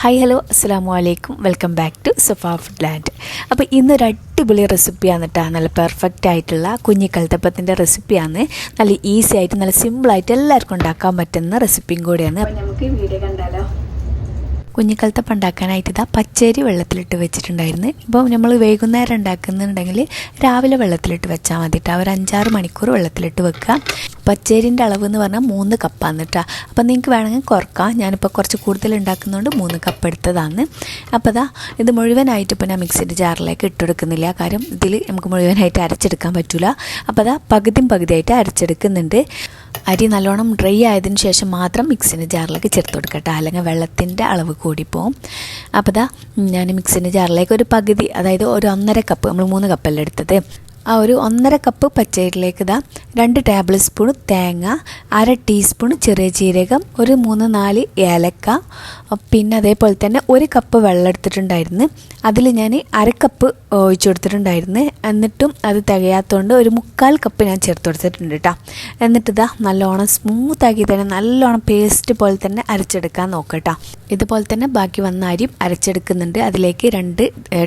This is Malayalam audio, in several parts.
ഹായ് ഹലോ അസ്സാം അലൈക്കും welcome back to Safa food land അപ്പോൾ ഇന്നൊരു അടിപൊളി റെസിപ്പിയാണ് കേട്ടോ നല്ല പെർഫെക്റ്റ് ആയിട്ടുള്ള കുഞ്ഞിക്കൽത്തപ്പത്തിന്റെ റെസിപ്പിയാണ് നല്ല ഈസി ആയിട്ട് നല്ല സിമ്പിളായിട്ട് എല്ലാവർക്കും ഉണ്ടാക്കാൻ പറ്റുന്ന റെസിപ്പിയും കൂടിയാണ്. അപ്പോൾ നമുക്ക് വീഡിയോ കണ്ടാലോ? കുഞ്ഞിക്കൽത്തപ്പം ഉണ്ടാക്കാനായിട്ട് ഇതാ പച്ചരി വെള്ളത്തിലിട്ട് വെച്ചിട്ടുണ്ടായിരുന്നു. ഇപ്പോൾ നമ്മൾ വൈകുന്നേരം ഉണ്ടാക്കുന്നുണ്ടെങ്കിൽ രാവിലെ വെള്ളത്തിലിട്ട് വെച്ചാൽ മതി കേട്ടോ ഒരു അഞ്ചാറ് മണിക്കൂർ വെള്ളത്തിലിട്ട് വെക്കുക. പച്ചരിന്റെ അളവ് എന്ന് പറഞ്ഞാൽ മൂന്ന് കപ്പാണ് കേട്ടോ അപ്പം നിങ്ങൾക്ക് വേണമെങ്കിൽ കുറക്കാം. ഞാനിപ്പോൾ കുറച്ച് കൂടുതൽ ഉണ്ടാക്കുന്നതുകൊണ്ട് മൂന്ന് കപ്പ് എടുത്തതാണ്. അപ്പോൾ അതാ ഇത് മുഴുവനായിട്ട് ഇപ്പോൾ ഞാൻ മിക്സിന്റെ ജാറിലേക്ക് ഇട്ടെടുക്കുന്നില്ല. കാര്യം ഇതിൽ നമുക്ക് മുഴുവനായിട്ട് അരച്ചെടുക്കാൻ പറ്റില്ല അപ്പോൾ അതാ പകുതിയും പകുതിയായിട്ട് അരച്ചെടുക്കുന്നുണ്ട്. അരി നല്ലോണം ഡ്രൈ ആയതിന് ശേഷം മാത്രം മിക്സിന്റെ ജാറിലേക്ക് ചേർത്ത് കൊടുക്കട്ടെ. അല്ലെങ്കിൽ വെള്ളത്തിന്റെ അളവ് കൂടിപ്പോവും. അപ്പോൾ ഞാൻ മിക്സിന്റെ ജാറിലേക്ക് ഒരു പകുതി അതായത് ഒരു ഒന്നര കപ്പ് നമ്മൾ മൂന്ന് കപ്പല്ലേ എടുത്തത്? ആ ഒരു ഒന്നര കപ്പ് പച്ചരിയിലേക്ക് ഇതാ രണ്ട് ടേബിൾ സ്പൂൺ തേങ്ങ അര ടീസ്പൂൺ ചെറിയ ജീരകം ഒരു മൂന്ന് നാല് ഏലക്ക പിന്നെ അതേപോലെ തന്നെ ഒരു കപ്പ് വെള്ളം എടുത്തിട്ടുണ്ടായിരുന്നു. അതിൽ ഞാൻ അര കപ്പ് ഒഴിച്ചു കൊടുത്തിട്ടുണ്ടായിരുന്നു. എന്നിട്ടും അത് തികയാത്തതുകൊണ്ട് ഒരു മുക്കാൽ കപ്പ് ഞാൻ ചേർത്ത് കൊടുത്തിട്ടുണ്ട് കേട്ടോ എന്നിട്ടിതാ നല്ലോണം സ്മൂത്താക്കി തന്നെ നല്ലോണം പേസ്റ്റ് പോലെ തന്നെ അരച്ചെടുക്കാൻ നോക്കട്ടോ ഇതുപോലെ തന്നെ ബാക്കി വന്ന അരിയും അരച്ചെടുക്കുന്നുണ്ട്. അതിലേക്ക് രണ്ട്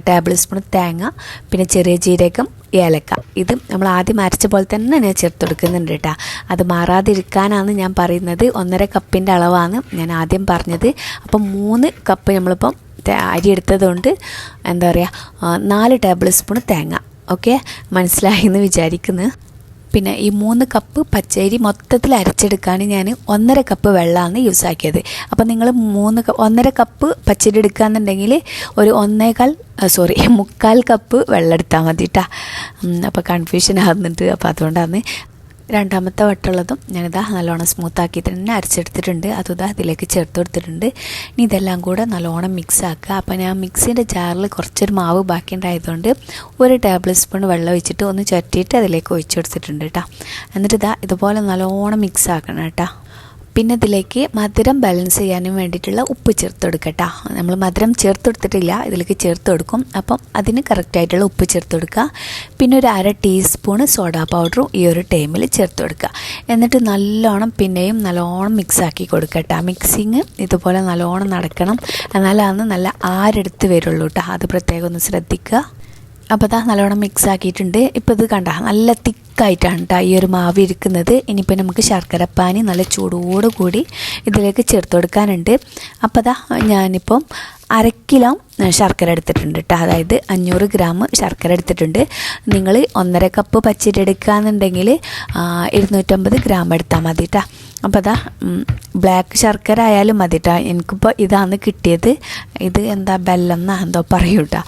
ടേബിൾ സ്പൂൺ തേങ്ങ പിന്നെ ചെറിയ ജീരകം ഏലക്ക. ഇത് നമ്മൾ ആദ്യം അരച്ച പോലെ തന്നെ ഞാൻ ചേർത്ത് കൊടുക്കുന്നുണ്ട് കേട്ടോ അത് മാറാതിരിക്കാനാണ് ഞാൻ പറയുന്നത്. ഒന്നര കപ്പിന്റെ അളവാണ് ഞാൻ ആദ്യം പറഞ്ഞത്. അപ്പം മൂന്ന് കപ്പ് നമ്മളിപ്പം അരി എടുത്തതുകൊണ്ട് എന്താ പറയുക നാല് ടേബിൾ സ്പൂൺ തേങ്ങ. ഓക്കെ? മനസ്സിലായി എന്ന് വിചാരിക്കുന്നു. പിന്നെ ഈ മൂന്ന് കപ്പ് പച്ചരി മൊത്തത്തിൽ അരച്ചെടുക്കാൻ ഞാൻ ഒന്നര കപ്പ് വെള്ളമാണ് യൂസ് ആക്കിയത്. അപ്പോൾ നിങ്ങൾ മൂന്ന് ഒന്നര കപ്പ് പച്ചരി എടുക്കുകയെന്നുണ്ടെങ്കിൽ ഒരു ഒന്നേകാൽ സോറി മുക്കാൽ കപ്പ് വെള്ളം എടുത്താൽ മതി കേട്ടോ അപ്പോൾ കൺഫ്യൂഷൻ ആകുന്നുണ്ട് അപ്പോൾ അതുകൊണ്ടാണ് രണ്ടാമത്തെ വട്ടുള്ളതും ഞാനിതാ നല്ലോണം സ്മൂത്താക്കി തന്നെ അരച്ചെടുത്തിട്ടുണ്ട്. അതുതാ അതിലേക്ക് ചേർത്ത് കൊടുത്തിട്ടുണ്ട്. ഇനി ഇതെല്ലാം കൂടെ നല്ലോണം മിക്സ് ആക്കുക. അപ്പോൾ ഞാൻ മിക്സിന്റെ ജാറിൽ കുറച്ചൊരു മാവ് ബാക്കി ഉണ്ടായതുകൊണ്ട് ഒരു ടേബിൾ സ്പൂൺ വെള്ളം ഒഴിച്ചിട്ട് ഒന്ന് ചുരട്ടിയിട്ട് അതിലേക്ക് ഒഴിച്ചു കൊടുത്തിട്ടുണ്ട് കേട്ടോ എന്നിട്ട് ഇതാ ഇതുപോലെ നല്ലോണം മിക്സ് ആക്കണം കേട്ടോ പിന്നെ ഇതിലേക്ക് മധുരം ബാലൻസ് ചെയ്യാനും വേണ്ടിയിട്ടുള്ള ഉപ്പ് ചേർത്ത് കൊടുക്കട്ടോ. നമ്മൾ മധുരം ചേർത്ത് കൊടുത്തിട്ടില്ല ഇതിലേക്ക് ചേർത്ത് കൊടുക്കും. അപ്പം അതിന് കറക്റ്റായിട്ടുള്ള ഉപ്പ് ചേർത്ത് കൊടുക്കുക. പിന്നെ ഒരു അര ടീസ്പൂണ് സോഡാ പൗഡറും ഈ ഒരു ടൈമിൽ ചേർത്ത് കൊടുക്കുക. എന്നിട്ട് നല്ലോണം പിന്നെയും നല്ലോണം മിക്സാക്കി കൊടുക്കട്ടോ. മിക്സിങ് ഇതുപോലെ നല്ലോണം നടക്കണം. എന്നാലാണ് നല്ല ആരെടുത്ത് വരുള്ളൂ കേട്ടോ അത് പ്രത്യേകം ഒന്ന് ശ്രദ്ധിക്കുക. അപ്പോൾ അതാ നല്ലോണം മിക്സ് ആക്കിയിട്ടുണ്ട്. ഇപ്പോൾ ഇത് കണ്ട നല്ല തിക്കായിട്ടാണ് കേട്ടോ ഈ ഒരു മാവ് ഇരിക്കുന്നത്. ഇനിയിപ്പോൾ നമുക്ക് ശർക്കരപ്പാനി നല്ല ചൂടോട് കൂടി ഇതിലേക്ക് ചേർത്ത് കൊടുക്കാനുണ്ട്. അപ്പോൾ അതാ ഞാനിപ്പം അര കിലോ ശർക്കര എടുത്തിട്ടുണ്ട് കേട്ടോ അതായത് അഞ്ഞൂറ് ഗ്രാം ശർക്കര എടുത്തിട്ടുണ്ട്. നിങ്ങൾ ഒന്നര കപ്പ് പച്ചരി എടുക്കുകയെന്നുണ്ടെങ്കിൽ ഇരുന്നൂറ്റമ്പത് ഗ്രാം എടുത്താൽ മതി കേട്ടോ അപ്പോൾ അതാ ബ്ലാക്ക് ശർക്കര ആയാലും മതി കേട്ടോ എനിക്കിപ്പോൾ ഇതാണ് കിട്ടിയത്. ഇത് എന്താ ബെല്ലം എന്നാ എന്തോ പറയൂ കേട്ടോ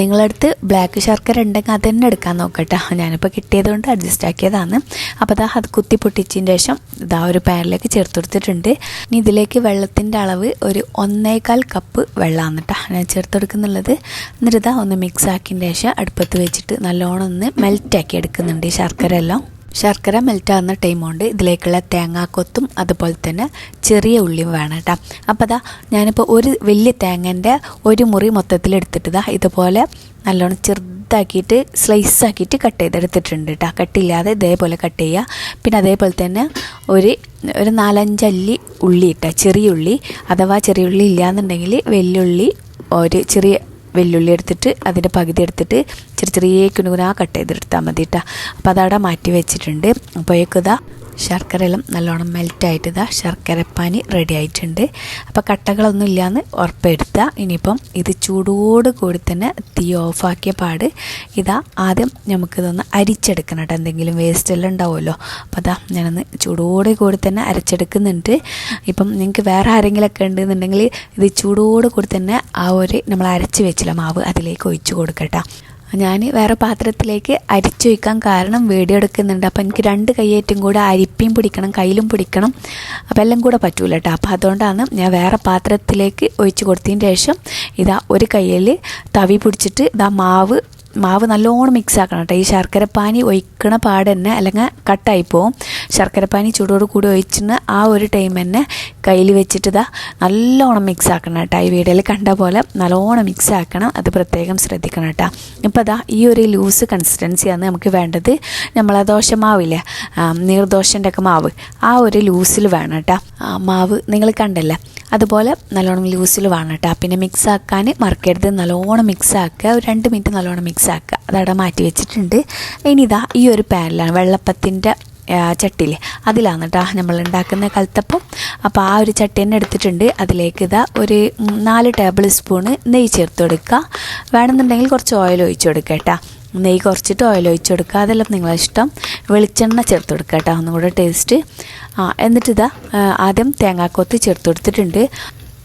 നിങ്ങളടുത്ത് ബ്ലാക്ക് ശർക്കര ഉണ്ടെങ്കിൽ അത് തന്നെ എടുക്കാൻ നോക്കട്ടെ. ഞാനിപ്പോൾ കിട്ടിയത് കൊണ്ട് അഡ്ജസ്റ്റ് ആക്കിയതാണ്. അപ്പോൾ അതാ അത് കുത്തി പൊട്ടിച്ചതിന് ശേഷം ഇതാ ഒരു പാനിലേക്ക് ചേർത്ത് കൊടുത്തിട്ടുണ്ട്. ഇനി ഇതിലേക്ക് വെള്ളത്തിന്റെ അളവ് ഒരു ഒന്നേകാൽ കപ്പ് വെള്ളമാണ് കേട്ടോ. ഞാൻ ചേർത്ത് കൊടുക്കുന്നുള്ളത്. എന്നിട്ട് ഇതാ ഒന്ന് മിക്സ് ആക്കിയതിന് ശേഷം അടുപ്പത്ത് വെച്ചിട്ട് നല്ലോണം ഒന്ന് മെൽറ്റാക്കി എടുക്കുന്നുണ്ട് ഈ ശർക്കര എല്ലാം ശർക്കര മെൽറ്റാകുന്ന ടൈം കൊണ്ട് ഇതിലേക്കുള്ള തേങ്ങാക്കൊത്തും അതുപോലെ തന്നെ ചെറിയ ഉള്ളിയും വേണം കേട്ടോ. അപ്പോൾ അതാ ഞാനിപ്പോൾ ഒരു വലിയ തേങ്ങന്റെ ഒരു മുറി മൊത്തത്തിൽ എടുത്തിട്ട് ഇതുപോലെ നല്ലോണം ചെറുതാക്കിയിട്ട് സ്ലൈസ് ആക്കിയിട്ട് കട്ട് ചെയ്തെടുത്തിട്ടുണ്ട് കേട്ടോ. കട്ടില്ലാതെ ഇതേപോലെ കട്ട് ചെയ്യുക. പിന്നെ അതേപോലെ തന്നെ ഒരു ഒരു നാലഞ്ചല്ലി ഉള്ളി ഇട്ട ചെറിയ ഉള്ളി. അഥവാ ചെറിയ ഉള്ളി ഇല്ലയെന്നുണ്ടെങ്കിൽ വെല്ലുള്ളി ഒരു ചെറിയ വെല്ലുള്ളി എടുത്തിട്ട് അതിന്റെ പകുതി എടുത്തിട്ട് ചെറിയ ചെറിയ ആ കട്ട് ചെയ്തെടുത്താൽ മതി കേട്ടോ അപ്പോൾ അതവിടെ മാറ്റി വെച്ചിട്ടുണ്ട്. അപ്പോഴേക്കും ഇതാ ശർക്കര എല്ലാം നല്ലോണം മെൽറ്റായിട്ട് ഇതാ ശർക്കരപ്പാനി റെഡി ആയിട്ടുണ്ട്. അപ്പോൾ കട്ടകളൊന്നും ഇല്ലയെന്ന് ഉറപ്പെടുത്തുക ഇനിയിപ്പം ഇത് ചൂടോട് കൂടി തന്നെ തീ ഓഫാക്കിയ പാട് ഇതാ ആദ്യം നമുക്കിതൊന്ന് അരിച്ചെടുക്കണം കേട്ടോ. എന്തെങ്കിലും വേസ്റ്റ് എല്ലാം ഉണ്ടാവുമല്ലോ. അപ്പോൾ അതാ ഞാനൊന്ന് ചൂടോട് കൂടി തന്നെ അരച്ചെടുക്കുന്നുണ്ട്. ഇപ്പം നിങ്ങൾക്ക് വേറെ ആരെങ്കിലുമൊക്കെ ഉണ്ടെന്നുണ്ടെങ്കിൽ ഇത് ചൂടോട് കൂടി തന്നെ ആ ഒരു നമ്മൾ അരച്ച് വെച്ചില്ല മാവ് അതിലേക്ക് ഒഴിച്ചു കൊടുക്കട്ടോ. ഞാൻ വേറെ പാത്രത്തിലേക്ക് അരിച്ചൊഴിക്കാൻ കാരണം വീഡിയോ എടുക്കുന്നുണ്ട്. അപ്പോൾ എനിക്ക് രണ്ട് കൈയേറ്റും കൂടെ അരിപ്പിയും പിടിക്കണം കയ്യിലും പിടിക്കണം. അപ്പോൾ എല്ലാം കൂടെ പറ്റൂല കേട്ടോ അപ്പോൾ അതുകൊണ്ടാണ് ഞാൻ വേറെ പാത്രത്തിലേക്ക് ഒഴിച്ച് കൊടുത്തതിന് ശേഷം ഇതാ ഒരു കയ്യിൽ തവി പിടിച്ചിട്ട് ഇതാ മാവ് മാവ് നല്ലോണം മിക്സ് ആക്കണം കേട്ടോ. ഈ ശർക്കരപ്പാനി ഒഴിക്കണ പാട് തന്നെ അല്ലെങ്കിൽ കട്ടായി പോവും. ശർക്കരപ്പാനി ചൂടോട് കൂടി ഒഴിച്ചിട്ട് ആ ഒരു ടൈം തന്നെ കയ്യിൽ വെച്ചിട്ട് ഇതാ നല്ലോണം മിക്സ് ആക്കണം കേട്ടോ. ഈ വീഡിയോയിൽ കണ്ട പോലെ നല്ലോണം മിക്സ് ആക്കണം. അത് പ്രത്യേകം ശ്രദ്ധിക്കണം കേട്ടോ. ഇപ്പോൾ അതാ ഈ ഒരു ലൂസ് കൺസിസ്റ്റൻസിയാണ് നമുക്ക് വേണ്ടത്. നമ്മളെ ദോശ മാവില്ലേ നീർദോശന്റെ ഒക്കെ മാവ് ആ ഒരു ലൂസിൽ വേണം കേട്ടോ. മാവ് നിങ്ങൾ കണ്ടല്ലേ? അതുപോലെ നല്ലോണം ലൂസിൽ വേണം കേട്ടോ പിന്നെ മിക്സ് ആക്കാൻ മറക്കരുത്. നല്ലോണം മിക്സ് ആക്കുക. ഒരു രണ്ട് മിനിറ്റ് നല്ലോണം മിക്സ് ആക്കുക. അതവിടെ മാറ്റി വെച്ചിട്ടുണ്ട്. ഇനി ഇതാ ഈ ഒരു പാനിലാണ്. വെള്ളപ്പത്തിന്റെ ചട്ടിയിൽ അതിലാണ് കേട്ടോ നമ്മൾ ഉണ്ടാക്കുന്ന കൽത്തപ്പം. അപ്പോൾ ആ ഒരു ചട്ടി തന്നെ എടുത്തിട്ടുണ്ട്. അതിലേക്ക് ഇതാ ഒരു നാല് ടേബിൾ സ്പൂണ് നെയ്യ് ചേർത്ത് കൊടുക്കുക. വേണമെന്നുണ്ടെങ്കിൽ കുറച്ച് ഓയിൽ ഒഴിച്ചു കൊടുക്കുക കേട്ടോ നെയ്യ് കുറച്ചിട്ട് ഓയിൽ ഒഴിച്ചു കൊടുക്കുക. അതെല്ലാം നിങ്ങളെ ഇഷ്ടം. വെളിച്ചെണ്ണ ചേർത്ത് കൊടുക്കുക കേട്ടോ ഒന്നും കൂടെ ടേസ്റ്റ് ആ എന്നിട്ട് ഇതാ ആദ്യം തേങ്ങാക്കൊത്ത് ചേർത്ത് കൊടുത്തിട്ടുണ്ട്.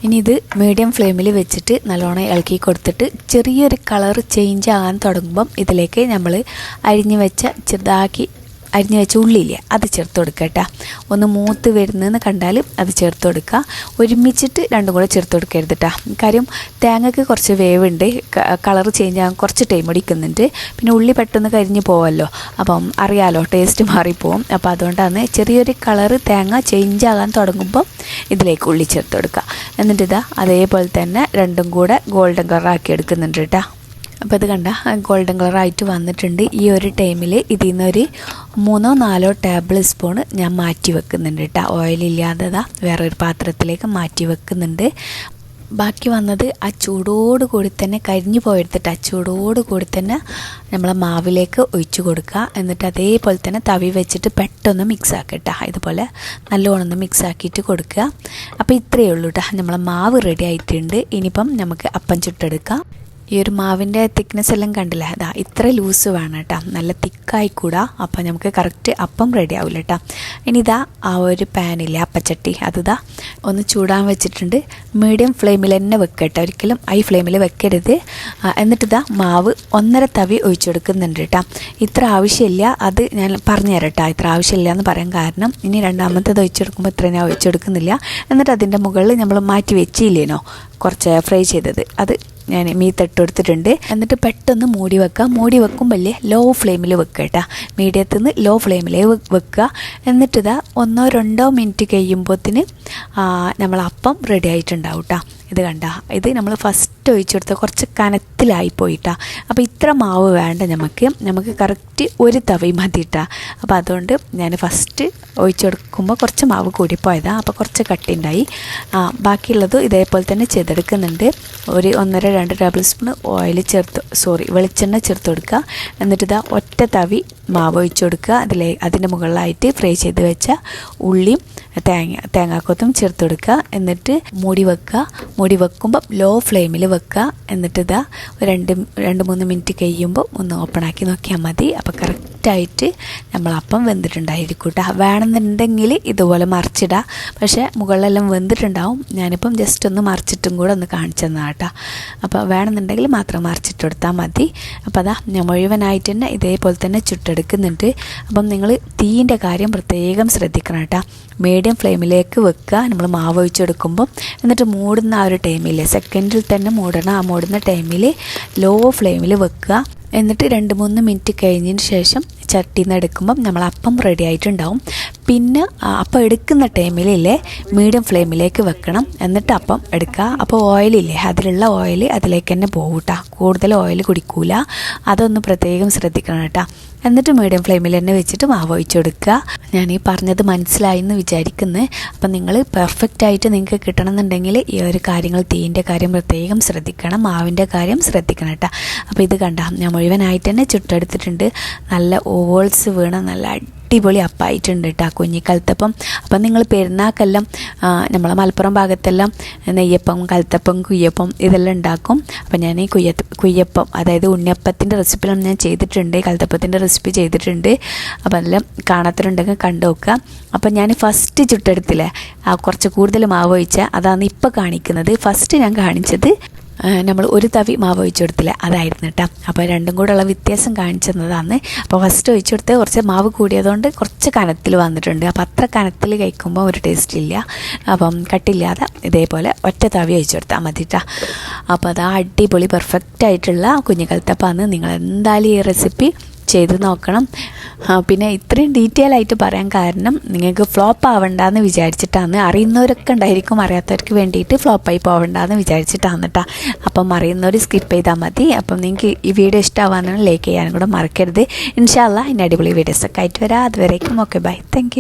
ഇനി ഇത് മീഡിയം ഫ്ലെയിമിൽ വെച്ചിട്ട് നല്ലോണം ഇളക്കി കൊടുത്തിട്ട് ചെറിയൊരു കളർ ചേഞ്ച് ആകാൻ തുടങ്ങുമ്പം ഇതിലേക്ക് നമ്മൾ അരിഞ്ഞു വെച്ച ചെറുതാക്കി അരിഞ്ഞു വെച്ച ഉള്ളിയില്ലേ അത് ചേർത്ത് കൊടുക്കുക കേട്ടോ. ഒന്ന് മൂത്ത് വരുന്നതെന്ന് കണ്ടാൽ അത് ചേർത്ത് കൊടുക്കുക. ഒരുമിച്ചിട്ട് രണ്ടും കൂടെ ചേർത്ത് കൊടുക്കരുത് കേട്ടോ. കാര്യം തേങ്ങയ്ക്ക് കുറച്ച് വേവുണ്ട് കളർ ചേഞ്ച് ആകാൻ കുറച്ച് ടൈം എടുക്കുന്നുണ്ട്. പിന്നെ ഉള്ളി പെട്ടെന്ന് കരിഞ്ഞ് പോവല്ലോ. അപ്പം അറിയാലോ ടേസ്റ്റ് മാറിപ്പോവും. അപ്പോൾ അതുകൊണ്ടാണ് ചെറിയൊരു കളറ് തേങ്ങ ചേഞ്ച് ആകാൻ തുടങ്ങുമ്പോൾ ഇതിലേക്ക് ഉള്ളി ചേർത്ത് കൊടുക്കുക. എന്നിട്ട് ഇതാ അതേപോലെ തന്നെ രണ്ടും കൂടെ ഗോൾഡൻ കളറാക്കി എടുക്കുന്നുണ്ട് കേട്ടോ. അപ്പോൾ ഇത് കണ്ട ഗോൾഡൻ കളറായിട്ട് വന്നിട്ടുണ്ട്. ഈ ഒരു ടൈമിൽ ഇതിൽ നിന്നൊരു മൂന്നോ നാലോ ടേബിൾ സ്പൂൺ ഞാൻ മാറ്റി വെക്കുന്നുണ്ട് കേട്ടോ വേറെ വേറൊരു പാത്രത്തിലേക്ക് മാറ്റി വെക്കുന്നുണ്ട്. ബാക്കി വന്നത് ആ ചൂടോട് കൂടി തന്നെ കരിഞ്ഞു പോയെടുത്തിട്ട് ആ ചൂടോട് കൂടി തന്നെ നമ്മൾ മാവിലേക്ക് ഒഴിച്ചു കൊടുക്കുക. എന്നിട്ട് അതേപോലെ തന്നെ തവി വെച്ചിട്ട് പെട്ടെന്ന് മിക്സ് ആക്കട്ടോ ഇതുപോലെ നല്ലോണം ഒന്ന് മിക്സ് ആക്കിയിട്ട് കൊടുക്കുക. അപ്പോൾ ഇത്രയേ ഉള്ളൂ കേട്ടോ നമ്മളെ മാവ് റെഡി ആയിട്ടുണ്ട്. ഇനിയിപ്പം നമുക്ക് അപ്പം ചുട്ടെടുക്കാം. ഈ ഒരു മാവിന്റെ തിക്നെസ് എല്ലാം കണ്ടില്ല? അതാ ഇത്ര ലൂസ് വേണം കേട്ടോ. നല്ല തിക്കായിക്കൂടാ അപ്പം നമുക്ക് കറക്റ്റ് അപ്പം റെഡി ആവില്ല കേട്ടോ ഇനി ഇതാ ആ ഒരു പാനില്ലേ അപ്പച്ചട്ടി. അതിതാ ഒന്ന് ചൂടാൻ വെച്ചിട്ടുണ്ട്. മീഡിയം ഫ്ലെയിമിൽ തന്നെ വെക്കട്ടെ ഒരിക്കലും ഹൈ ഫ്ലെയിമിൽ വെക്കരുത്. എന്നിട്ടിതാ മാവ് ഒന്നര തവി ഒഴിച്ചു കൊടുക്കുന്നുണ്ട് കേട്ടോ ഇത്ര ആവശ്യമില്ല. അത് ഞാൻ പറഞ്ഞു തരാം കേട്ടോ ഇത്ര ആവശ്യമില്ല എന്ന് പറയാൻ കാരണം ഇനി രണ്ടാമത്തേത് ഒഴിച്ചെടുക്കുമ്പോൾ ഇത്ര ഞാൻ ഒഴിച്ചെടുക്കുന്നില്ല എന്നിട്ട് അതിന്റെ മുകളിൽ നമ്മൾ മാറ്റി വെച്ചില്ലേനോ? കുറച്ച് ഫ്രൈ ചെയ്തത്. അത് ഞാൻ മീത്തട്ട് കൊടുത്തിട്ടുണ്ട്. എന്നിട്ട് പെട്ടെന്ന് മൂടി വെക്കുക മൂടി വെക്കുമ്പല്ലേ ലോ ഫ്ലെയിമിൽ വെക്കുക കേട്ടോ മീഡിയത്തിൽ നിന്ന് ലോ ഫ്ലെയിമിലേ വെക്കുക എന്നിട്ടിതാ ഒന്നോ രണ്ടോ മിനിറ്റ് കഴിയുമ്പോഴത്തിന് നമ്മൾ അപ്പം റെഡി ആയിട്ടുണ്ടാവും കേട്ടോ ഇത് കണ്ട. ഇത് നമ്മൾ ഫസ്റ്റ് ഒഴിച്ചു കൊടുത്ത കുറച്ച് കനത്തിലായി പോയിട്ടാ. അപ്പോൾ ഇത്ര മാവ് വേണ്ട നമുക്ക് നമുക്ക് കറക്റ്റ് ഒരു തവി മതി ഇട്ടാ അപ്പോൾ അതുകൊണ്ട് ഞാൻ ഫസ്റ്റ് ഒഴിച്ചു കൊടുക്കുമ്പോൾ കുറച്ച് മാവ് കൂടിപ്പോയതാണ് അപ്പോൾ കുറച്ച് കട്ടിണ്ടായി. ആ, ബാക്കിയുള്ളത് ഇതേപോലെ തന്നെ ചെയ്തെടുക്കുന്നുണ്ട്. ഒരു ഒന്നര രണ്ട് ടേബിൾ സ്പൂൺ ഓയിൽ ചേർത്ത് സോറി വെളിച്ചെണ്ണ ചേർത്ത് കൊടുക്കുക. എന്നിട്ട് ഇതാ ഒറ്റ തവി മാവ് ഒഴിച്ചു കൊടുക്കുക. അതിലെ അതിന്റെ മുകളിലായിട്ട് ഫ്രൈ ചെയ്ത് വെച്ച ഉള്ളിയും തേങ്ങ തേങ്ങാക്കൊത്തും ചേർത്ത് കൊടുക്കുക എന്നിട്ട് മൂടി വെക്കുക. മൂടി വെക്കുമ്പോൾ ലോ ഫ്ലെയിമിൽ വെക്കുക. എന്നിട്ട് ഇതാ രണ്ട് രണ്ട് മൂന്ന് മിനിറ്റ് കഴിയുമ്പോൾ ഒന്ന് ഓപ്പൺ ആക്കി നോക്കിയാൽ മതി. അപ്പോൾ കറക്റ്റായിട്ട് നമ്മൾ അപ്പം വെന്തിട്ടുണ്ടായിരിക്കും കേട്ടോ വേണമെന്നുണ്ടെങ്കിൽ ഇതുപോലെ മറിച്ചിടാം. പക്ഷേ മുകളിലെല്ലാം വെന്തിട്ടുണ്ടാവും. ഞാനിപ്പം ജസ്റ്റ് ഒന്ന് മറിച്ചിട്ടും കൂടെ ഒന്ന് കാണിച്ചു തന്നാ കേട്ടോ. അപ്പോൾ വേണമെന്നുണ്ടെങ്കിൽ മാത്രം മറിച്ചിട്ട് കൊടുത്താൽ മതി. അപ്പോൾ അതാ ഞാൻ മുഴുവനായിട്ട് തന്നെ ഇതേപോലെ തന്നെ ചുട്ടെടുക്കുന്നുണ്ട്. അപ്പം നിങ്ങൾ തീന്റെ കാര്യം പ്രത്യേകം ശ്രദ്ധിക്കണം കേട്ടോ. ഫ്ലെയിമിലേക്ക് വെക്കുക. നമ്മൾ മാവ് ഒഴിച്ചെടുക്കുമ്പം എന്നിട്ട് മൂടുന്ന ആ ഒരു ടൈമിൽ സെക്കൻഡിൽ തന്നെ മൂടണം. ആ മൂടുന്ന ടൈമിൽ ലോ ഫ്ലെയിമിൽ വെക്കുക. എന്നിട്ട് രണ്ട് മൂന്ന് മിനിറ്റ് കഴിഞ്ഞതിന് ശേഷം ചട്ടിയിൽ നിന്ന് എടുക്കുമ്പം നമ്മൾ അപ്പം റെഡി ആയിട്ടുണ്ടാവും. പിന്നെ അപ്പം എടുക്കുന്ന ടൈമിലല്ലേ മീഡിയം ഫ്ലെയിമിലേക്ക് വെക്കണം. എന്നിട്ട് അപ്പം എടുക്കുക. അപ്പോൾ ഓയിലില്ലേ അതിലുള്ള ഓയിൽ അതിലേക്ക് തന്നെ പോകും കൂടുതൽ ഓയിൽ കുടിക്കൂല. അതൊന്ന് പ്രത്യേകം ശ്രദ്ധിക്കണം കേട്ടോ എന്നിട്ട് മീഡിയം ഫ്ലെയിമിൽ തന്നെ വെച്ചിട്ട് മാവ് ഒഴിച്ചു കൊടുക്കുക ഞാൻ ഈ പറഞ്ഞത് മനസ്സിലായി എന്ന് വിചാരിക്കുന്നത് അപ്പം നിങ്ങൾ പെർഫെക്റ്റ് ആയിട്ട് നിങ്ങൾക്ക് കിട്ടണമെന്നുണ്ടെങ്കിൽ ഈ ഒരു കാര്യങ്ങൾ തീന്റെ കാര്യം പ്രത്യേകം ശ്രദ്ധിക്കണം. മാവിന്റെ കാര്യം ശ്രദ്ധിക്കണം കേട്ടോ അപ്പോൾ ഇത് കണ്ട ഞാൻ മുഴുവനായിട്ട് തന്നെ ചുട്ടെടുത്തിട്ടുണ്ട്. നല്ല ഓവോൾസ് വീണ നല്ല അടിപൊളി അപ്പായിട്ടുണ്ട് കേട്ടോ കുഞ്ഞിക്കലത്തപ്പം അപ്പം നിങ്ങൾ പെരുന്നാക്കെല്ലാം നമ്മളെ മലപ്പുറം ഭാഗത്തെല്ലാം നെയ്യപ്പം കലത്തപ്പം കുയ്യപ്പം ഇതെല്ലാം ഉണ്ടാക്കും. അപ്പം ഞാൻ ഈ കുയ്യ കുയ്യപ്പം അതായത് ഉണ്ണിയപ്പത്തിന്റെ റെസിപ്പിയിലും ഞാൻ ചെയ്തിട്ടുണ്ട്. കലത്തപ്പത്തിന്റെ റെസിപ്പി ചെയ്തിട്ടുണ്ട്. അപ്പം എല്ലാം കാണാത്തരുണ്ടെങ്കിൽ കണ്ടു നോക്കുക. അപ്പം ഞാൻ ഫസ്റ്റ് ചുട്ടെടുത്തില്ലേ കുറച്ച് കൂടുതൽ മാവ് ഒഴിച്ചാൽ അതാണ് ഇപ്പോൾ കാണിക്കുന്നത്. ഫസ്റ്റ് ഞാൻ കാണിച്ചത് നമ്മൾ ഒരു തവി മാവ് ഒഴിച്ചു കൊടുത്തില്ല അതായിരുന്നു കേട്ടോ. അപ്പോൾ രണ്ടും കൂടെ ഉള്ള വ്യത്യാസം കാണിച്ചതാണ് അപ്പോൾ ഫസ്റ്റ് ഒഴിച്ചു കൊടുത്ത് കുറച്ച് മാവ് കൂടിയതുകൊണ്ട് കുറച്ച് കനത്തിൽ വന്നിട്ടുണ്ട്. അപ്പോൾ അത്ര കനത്തിൽ കഴിക്കുമ്പോൾ ഒരു ടേസ്റ്റ് ഇല്ല. അപ്പം കട്ടില്ലാതെ ഇതേപോലെ ഒറ്റ തവി ഒഴിച്ചു കൊടുത്താൽ മതി കേട്ടോ അപ്പോൾ അത് അടിപൊളി പെർഫെക്റ്റ് ആയിട്ടുള്ള കുഞ്ഞുകൽത്തപ്പാന്ന് നിങ്ങൾ എന്തായാലും ഈ റെസിപ്പി ചെയ്ത് നോക്കണം. പിന്നെ ഇത്രയും ഡീറ്റെയിൽ ആയിട്ട് പറയാൻ കാരണം നിങ്ങൾക്ക് ഫ്ലോപ്പ് ആവണ്ടെന്ന് വിചാരിച്ചിട്ടാണ്. അറിയുന്നവരൊക്കെ ഉണ്ടായിരിക്കും അറിയാത്തവർക്ക് വേണ്ടിയിട്ട് ഫ്ലോപ്പായി പോവണ്ടെന്ന് വിചാരിച്ചിട്ടാണ് കേട്ടോ അപ്പം അറിയുന്നവർ സ്കിപ്പ് ചെയ്താൽ മതി. അപ്പം നിങ്ങൾക്ക് ഈ വീഡിയോ ഇഷ്ടമാവാനും ലൈക്ക് ചെയ്യാനും കൂടെ മറക്കരുത്. ഇൻഷാല്ല ഇനി അടിപൊളി വീഡിയോസൊക്കെ ആയിട്ട് വരാം. അതുവരേക്കും ഓക്കെ ബൈ താങ്ക്